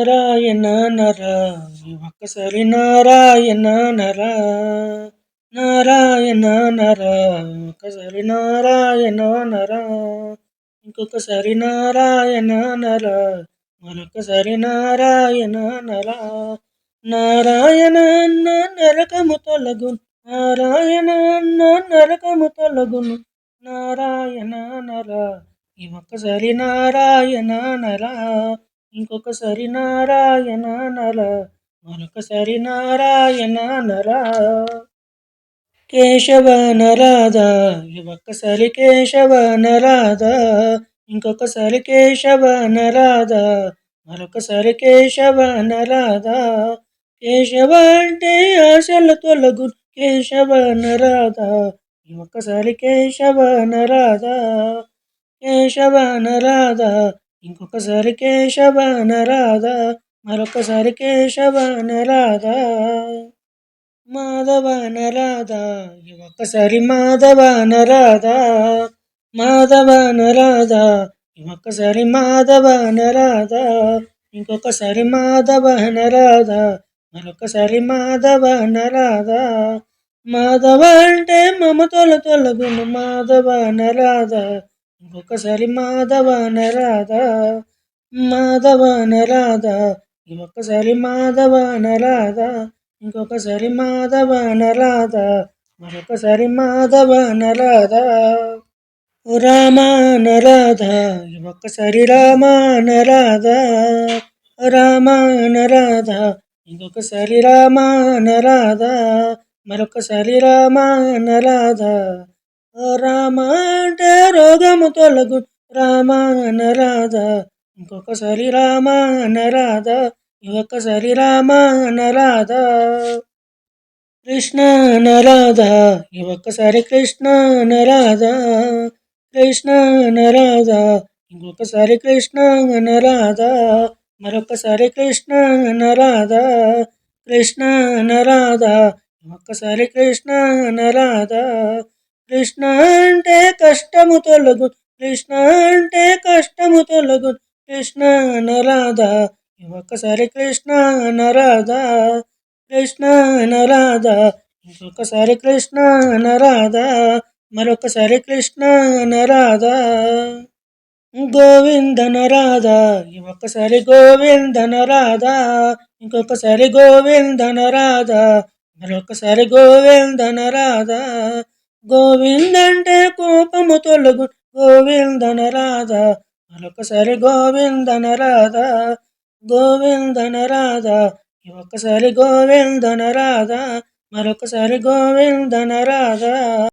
నారాయణ నరా ఒక్కసారి నారాయణ నరా నారాయణ నరా ఒక్కసారి నారాయణ నరా ఇంకొకసారి నారాయణ నరా మరొకసారి నారాయణ నరా. నారాయణ అన్న నరకము తొలగు నారాయణ అన్న నరకము తొలగును నారాయణ నరా ఈ ఒక్కసారి నారాయణ నరా. ఇంకొకసారి నారాయణ నర మరొకసారి నారాయణ నర. కేశవ నరాధ ఒక్కసారి కేశవ నరాధ ఇంకొకసారి కేశవ నరాధ మరొకసారి కేశవ నరాధ. కేశవ అంటే ఆశల తొలగు కేశవ నరాధ ఒక్కసారి కేశవ నరాధ. కేశవ నరాధ ఇంకొకసారి కేశవ నరాధా మరొకసారి కేశవ నరాధా మాధవ నరాధా ఈ ఒక్కసారి మాధవ నరాధా మాధవ నరాధా ఈ ఒక్కసారి మాధవ నరాధా ఇంకొకసారి మాధవ నరాధా మరొకసారి మాధవ నరాధా మాధవ అంటే మమతలు తొలగును మాధవ నరాధ ఇంకొకసారి మాధవ నరాధ మాధవ నరాధ ఇంకొకసారి మాధవ నరాధ ఇంకొకసారి మాధవ నరాధ మరొకసారి మాధవ నరాధ రామ నరాధ ఒక్కసారి రామాన నరాధ రామ నరాధ ఇంకొకసారి రామ నరాధ మరొకసారి రామ నరాధ రామ అంటే రోగము తొలగు. రామ నరాధ ఇంకొకసారి రామ నరాధ ఇంకొకసారి రామ నరాధ కృష్ణ నరాధ ఒక్కసారి కృష్ణ నరాధ కృష్ణ నరాధ ఇంకొకసారి కృష్ణ నరాధ మరొకసారి కృష్ణ నరాధ కృష్ణ నరాధ ఒక్కసారి కృష్ణ నరాధ కృష్ణ అంటే కష్టము తొలగు కృష్ణ అంటే కష్టము తొలగు కృష్ణ నరాధా ఒక్కసారి కృష్ణ నరాధా కృష్ణ నరాధా ఇంకొకసారి కృష్ణ నరాధా మరొకసారి కృష్ణ నరాధా గోవింద నరాధా ఒక్కసారి గోవింద నరాధా ఇంకొకసారి గోవింద నరాధ మరొకసారి గోవింద నరాధ గోవిందంటే కోపము తొలగు. గోవిందన నరాధ మరొకసారి గోవిందన రాధా గోవిందన నరాధ ఒక్కసారి గోవిందన రాధా మరొకసారి గోవిందన రాధా